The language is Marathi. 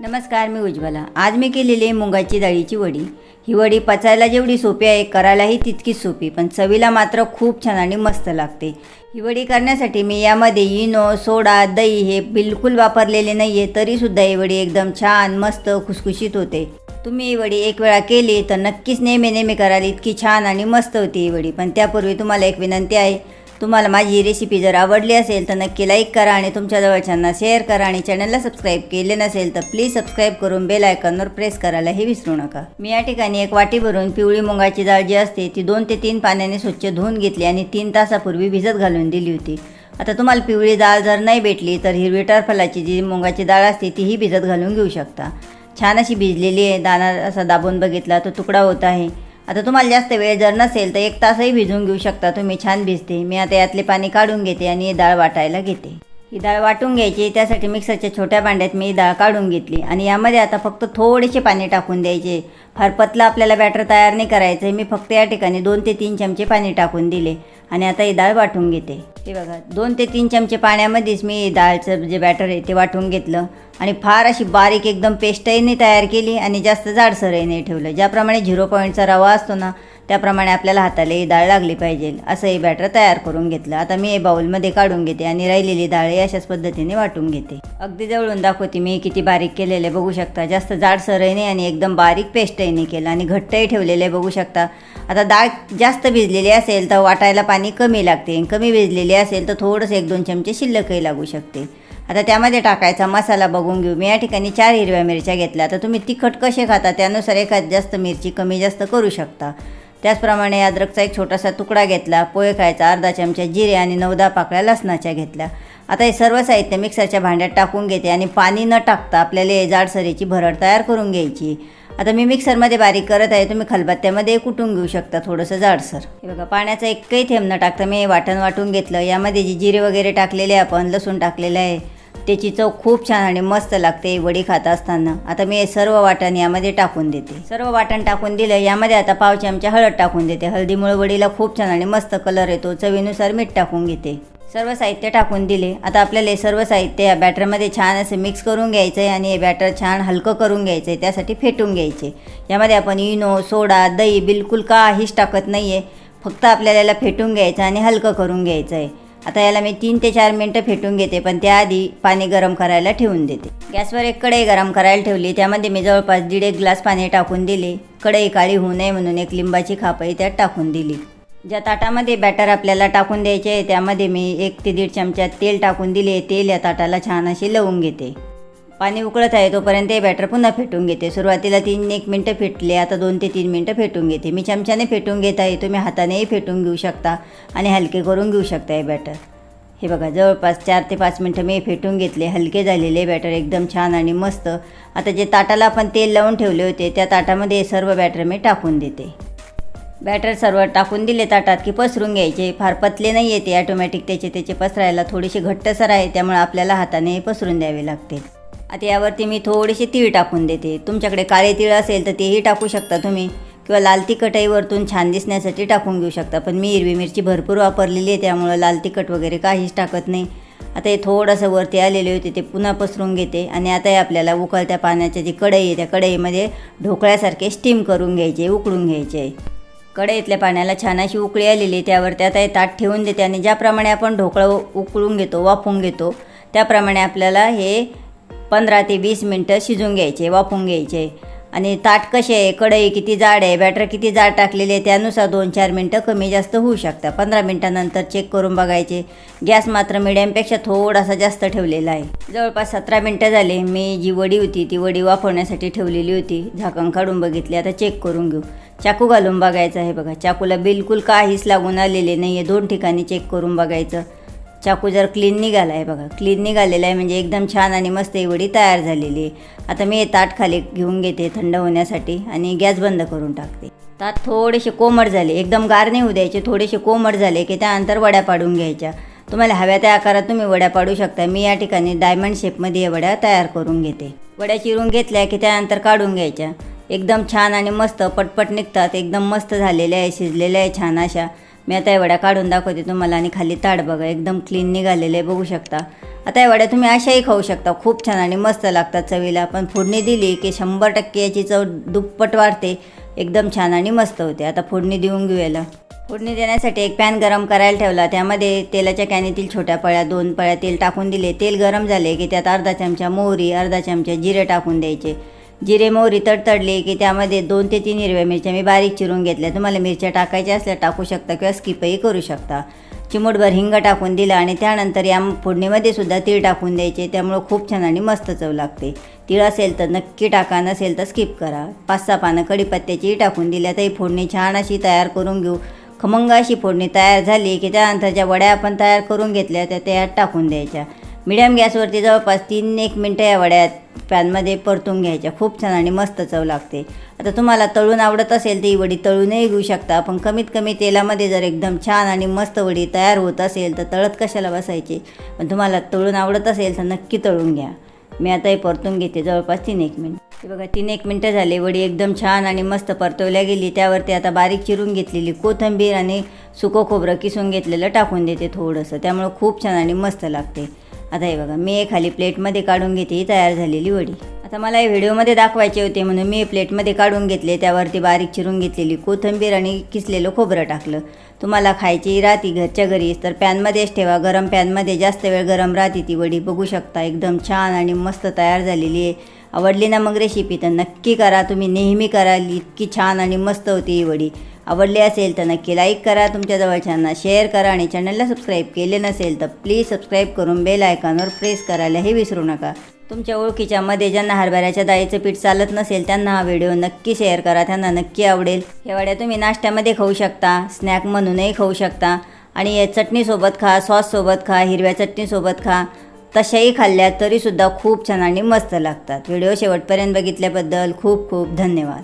नमस्कार मी उज्ज्वला. आज मी केलेली आहे मुगाची डाळीची वडी. ही वडी पचायला जेवढी सोपी आहे करायलाही तितकीच सोपी पण चवीला मात्र खूप छान आणि मस्त लागते. ही वडी करण्यासाठी मी यामध्ये इनो सोडा दही हे बिलकुल वापरलेले नाही आहे तरीसुद्धा ही वडी एकदम छान मस्त खुसखुशीत होते. तुम्ही ही वडी एक वेळा केली तर नक्कीच नेहमी नेहमी कराल इतकी छान आणि मस्त होती ही वडी. पण त्यापूर्वी तुम्हाला एक विनंती आहे तुम्हाला माझी ही रेसिपी जर आवडली असेल तर नक्की लाईक करा आणि तुमच्या जवळच्यांना शेअर करा आणि चॅनलला सबस्क्राईब केले नसेल तर प्लीज सबस्क्राईब करून बेल आयकॉनवर प्रेस करायलाही विसरू नका. मी या ठिकाणी एक वाटी भरून पिवळी मुगाची डाळ जी असते ती दोन ते तीन पाण्याने स्वच्छ धुवून घेतली आणि तीन तासापूर्वी भिजत घालून दिली होती. आता तुम्हाला पिवळी डाळ जर नाही भेटली तर हिरवी टरफलाची जी मुगाची डाळ असते तीही भिजत घालून घेऊ शकता. छान अशी भिजलेली आहे दाणा असा दाबून बघितला तो तुकडा होत आहे. आता तुम्हाला जास्त वेळ जर नसेल तर एक तासही भिजवून घेऊ शकता. तुम्ही छान भिजते. मी आता यातले पाणी काढून घेते आणि ही डाळ वाटायला घेते. ही डाळ वाटून घ्यायची. त्यासाठी मिक्सरच्या छोट्या भांड्यात मी डाळ काढून घेतली. आणि यामध्ये आता फक्त थोडेसे पाणी टाकून द्यायचे. फार पतला आपल्याला बॅटर तयार नाही करायचं मी फक्त या ठिकाणी दोन ते तीन चमचे पाणी टाकून दिले आणि आता ही डाळ वाटून घेते. हे बघा दोन ते तीन चमचे पाण्यामध्येच मी डाळचं जे बॅटर आहे ते वाटून घेतलं आणि फार अशी बारीक एकदम पेस्टही नाही तयार केली आणि जास्त जाडसरही नाही ठेवलं. ज्याप्रमाणे झिरो पॉईंटचा रवा असतो ना त्याप्रमाणे आपल्याला हाताला ही डाळ लागली पाहिजे. असं हे बॅटर तयार करून घेतलं. आता मी हे बाउलमध्ये काढून घेते आणि राहिलेली डाळ अशाच पद्धतीने वाटून घेते. अगदी जवळून दाखवते मी किती बारीक केलेले बघू शकता जास्त जाडसरही नाही आणि एकदम बारीक पेस्टही नाही केलं आणि घट्टही ठेवलेले बघू शकता आता डाळ जास्त भिजलेली असेल तर वाटायला पाणी कमी लागते कमी भिजलेली असेल तर थोडंसं एक दोन चमचे शिल्लकही लागू शकते. आता त्यामध्ये टाकायचा मसाला बघून घेऊ. मी या ठिकाणी चार हिरव्या मिरच्या घेतल्या. आता तुम्ही तिखट कसे खाता त्यानुसार एखाद जास्त मिरची कमी जास्त करू शकता. त्याचप्रमाणे अद्रकचा एक छोटासा तुकडा घेतला पोहे खायचा अर्धा चमचा जिरे आणि नऊ दहा पाकळ्या लसणाच्या घेतल्या. आता हे सर्व साहित्य मिक्सरच्या भांड्यात टाकून घेते आणि पाणी न टाकता आपल्याला जाडसरीची भरड तयार करून घ्यायची. आता मी मिक्सरमध्ये बारीक करत आहे तुम्ही खलबत्त्यामध्ये कुटून घेऊ शकता थोडंसं जाडसर. हे बघा पाण्याचा एकही थेंब न टाकता मी वाटण वाटून घेतलं. यामध्ये जी जिरे वगैरे टाकलेले आहे आपण लसूण टाकलेलं आहे त्याची चव खूप छान आणि मस्त लागते वडी खात असताना. आता मी हे सर्व वाटण यामध्ये टाकून देते. सर्व वाटण टाकून दिलं यामध्ये आता पाव चमचा हळद टाकून देते. हळदीमुळे वडीला खूप छान आणि मस्त कलर येतो. चवीनुसार मीठ टाकून घेते. सर्व साहित्य टाकून दिले. आता आपल्याला हे सर्व साहित्य या बॅटरमध्ये छान असे मिक्स करून घ्यायचं आहे आणि हे बॅटर छान हलकं करून घ्यायचं आहे त्यासाठी फेटून घ्यायचे. यामध्ये आपण इनो सोडा दही बिलकुल काहीच टाकत नाही आहे फक्त आपल्याला याला फेटून घ्यायचं आणि हलकं करून घ्यायचं आहे आता याला मी तीन ते चार मिनटं फेटून घेते पण त्याआधी पाणी गरम करायला ठेवून देते. गॅसवर एक कढई गरम करायला ठेवली त्यामध्ये मी जवळपास दीड एक ग्लास पाणी टाकून दिले. कढई काळी होऊ नये म्हणून एक लिंबाची खापही त्यात टाकून दिली. ज्या ताटामध्ये बॅटर आपल्याला टाकून द्यायचे आहे त्यामध्ये मी एक ते दीड चमचा तेल टाकून दिले. तेल या ताटाला छान अशी लवून घेते. पाणी उकळत आहे तोपर्यंत हे बॅटर पुन्हा फेटून घेते. सुरुवातीला तीन एक मिनटं फेटले आता दोन ते तीन मिनटं फेटून घेते. मी चमच्याने फेटून घेत आहे तुम्ही हातानेही फेटून घेऊ शकता आणि हलके करून घेऊ शकता हे बॅटर हे बघा जवळपास चार ते पाच मिनटं मी फेटून घेतले. हलके झालेले बॅटर एकदम छान आणि मस्त. आता जे ताटाला आपण तेल लावून ठेवले होते त्या ताटामध्ये सर्व बॅटर मी टाकून देते. बॅटर सर्व टाकून दिले ताटात की पसरून घ्यायचे. फार पतले नाही येते ॲटोमॅटिक त्याचे त्याचे पसरायला थोडेसे घट्टसर आहे त्यामुळे आपल्याला हाताने पसरून द्यावे लागते आता यावरती मी थोडेसे तीळ टाकून देते. तुमच्याकडे काळे तीळ असेल तर तेही टाकू शकता तुम्ही. किंवा लाल तिखटही वरतून छान दिसण्यासाठी टाकून घेऊ शकता. पण मी हिरवी मिरची भरपूर वापरलेली आहे त्यामुळं लाल तिखट वगैरे काहीच टाकत नाही. आता हे थोडंसं वरती आलेले होते ते पुन्हा पसरून घेते. आणि आता हे आपल्याला उकळत्या पाण्याची जी कढई आहे त्या कढईमध्ये ढोकळ्यासारखे स्टीम करून घ्यायचे उकळून घ्यायचे. आहे कढईतल्या पाण्याला छान अशी उकळी आलेली त्यावरती आता हे ताट ठेवून देते. आणि ज्याप्रमाणे आपण ढोकळं उकळून घेतो वाफून घेतो त्याप्रमाणे आपल्याला हे पंधरा ते वीस मिनटं शिजून घ्यायचे वाफवून घ्यायचे. आणि ताट कसे आहे कढई किती जाड आहे बॅटर किती जाड टाकलेले आहे त्यानुसार दोन चार मिनटं कमी जास्त होऊ शकतात. पंधरा मिनटानंतर चेक करून बघायचे. गॅस मात्र मिडियमपेक्षा थोडासा जास्त ठेवलेला आहे. जवळपास सतरा मिनटं झाले. मी जी वडी होती ती वडी वाफवण्यासाठी ठेवलेली होती. झाकण काढून बघितली. आता चेक करून घेऊ. चाकू घालून बघायचं आहे बघा. चाकूला बिलकुल काहीच लागून आलेले नाही आहे दोन ठिकाणी चेक करून बघायचं. चाकू जर क्लीन निघाला आहे बघा. क्लीन निघालेला आहे म्हणजे एकदम छान आणि मस्त ही वडी तयार झालेली आहे. आता मी हे ताट खाली घेऊन घेते थंड होण्यासाठी आणि गॅस बंद करून टाकते. ताट थोडेसे कोमट झाले. एकदम गार नाही होऊ द्यायचे थोडेसे कोमट झाले की त्यानंतर वड्या पाडून घ्यायच्या. तुम्हाला हव्या त्या आकारात तुम्ही वड्या पाडू शकता. मी या ठिकाणी डायमंड शेपमध्ये या वड्या तयार करून घेते. वड्या चिरून घेतल्या की त्यानंतर काढून घ्यायच्या. एकदम छान आणि मस्त पटपट निघतात. एकदम मस्त झालेल्या आहे शिजलेल्या आहे छान अशा. मी आता एवढ्या काढून दाखवते तुम्हाला आणि खाली ताट बघा एकदम क्लीन निघालेले बघू शकता. आता एवढ्या तुम्ही अशाही खाऊ शकता खूप छान आणि मस्त लागतात चवीला. पण फोडणी दिली की शंभर टक्के याची चव दुप्पट वाढते एकदम छान आणि मस्त होते. आता फोडणी देऊन घेऊयाला. फोडणी देण्यासाठी एक पॅन गरम करायला ठेवला. त्यामध्ये तेलाच्या कॅनीतील छोट्या पळ्या दोन पळ्या तेल टाकून दिले. तेल गरम झाले की त्यात अर्धा चमचा मोहरी अर्धा चमचा जिरे टाकून द्यायचे. जिरे मोहरी तडतडले की त्यामध्ये दोन ते तीन हिरव्या मिरच्या मी बारीक चिरून घेतल्या. तुम्हाला मिरच्या टाकायच्या असल्या टाकू शकता किंवा स्किपही करू शकता. चिमूटभर हिंग टाकून दिलं आणि त्यानंतर या फोडणीमध्ये सुद्धा तीळ टाकून द्यायचे. त्यामुळं खूप छान आणि मस्त चव लागते. तीळ असेल तर नक्की टाका नसेल तर स्किप करा. पाच सहा पानं कढीपत्त्याचीही टाकून दिल्या तर ही फोडणी छान अशी तयार करून घेऊ. खमंग अशी फोडणी तयार झाली की त्यानंतर ज्या वड्या आपण तयार करून घेतल्या त्या त्यात टाकून द्यायच्या. मिडियम गॅसवरती जवळपास तीन एक मिनटं या वड्यात पॅनमध्ये परतून घ्यायच्या. खूप छान आणि मस्त चव लागते. आता तुम्हाला तळून आवडत असेल तर ही वडी तळूनही घेऊ शकता. पण कमीत कमी तेलामध्ये जर एकदम छान आणि मस्त वडी तयार होत असेल तर तळत कशाला बसायची? पण तुम्हाला तळून आवडत असेल तर नक्की तळून घ्या. मी आता हे परतून घेते जवळपास तीन एक मिनिट. हे बघा तीन एक मिनटं झाली. वडी एकदम छान आणि मस्त परतवल्या गेली. त्यावरती आता बारीक चिरून घेतलेली कोथिंबीर आणि सुकं खोबरं किसून घेतलेलं टाकून देते थोडंसं. त्यामुळं खूप छान आणि मस्त लागते. आता हे बघा मी खाली प्लेटमध्ये काढून घेते ही तयार झालेली वडी. आता मला हे व्हिडिओमध्ये दाखवायचे होते म्हणून मी प्लेटमध्ये काढून घेतले त्यावरती बारीक चिरून घेतलेली कोथिंबीर आणि किसलेलं खोबरं टाकलं. तुम्हाला खायची राहती घरच्या घरीच तर पॅनमध्येच ठेवा. गरम पॅनमध्ये जास्त वेळ गरम राहते ती वडी बघू शकता. एकदम छान आणि मस्त तयार झालेली आहे. आवडली ना मग रेसिपी तर नक्की करा. तुम्ही नेहमी कराल इतकी छान आणि मस्त होती ही वडी. आवडली असेल तर नक्की लाईक करा. तुमच्या जवळच्यांना शेअर करा आणि चॅनलला सबस्क्राईब केले नसेल तर प्लीज सबस्क्राईब करून बेल आयकॉनवर प्रेस करायलाही विसरू नका. तुमच्या ओळखीच्या मध्ये ज्यांना हरभऱ्याच्या डाळीचं पीठ चालत नसेल त्यांना हा व्हिडिओ नक्की शेअर करा. त्यांना नक्की आवडेल. हे वड्या तुम्ही नाश्त्यामध्ये खाऊ शकता स्नॅक म्हणूनही खाऊ शकता. आणि या चटणीसोबत खा सॉससोबत खा हिरव्या चटणीसोबत खा. तशाही खाल्ल्या तरीसुद्धा खूप छान आणि मस्त लागतात. व्हिडिओ शेवटपर्यंत बघितल्याबद्दल खूप खूप धन्यवाद.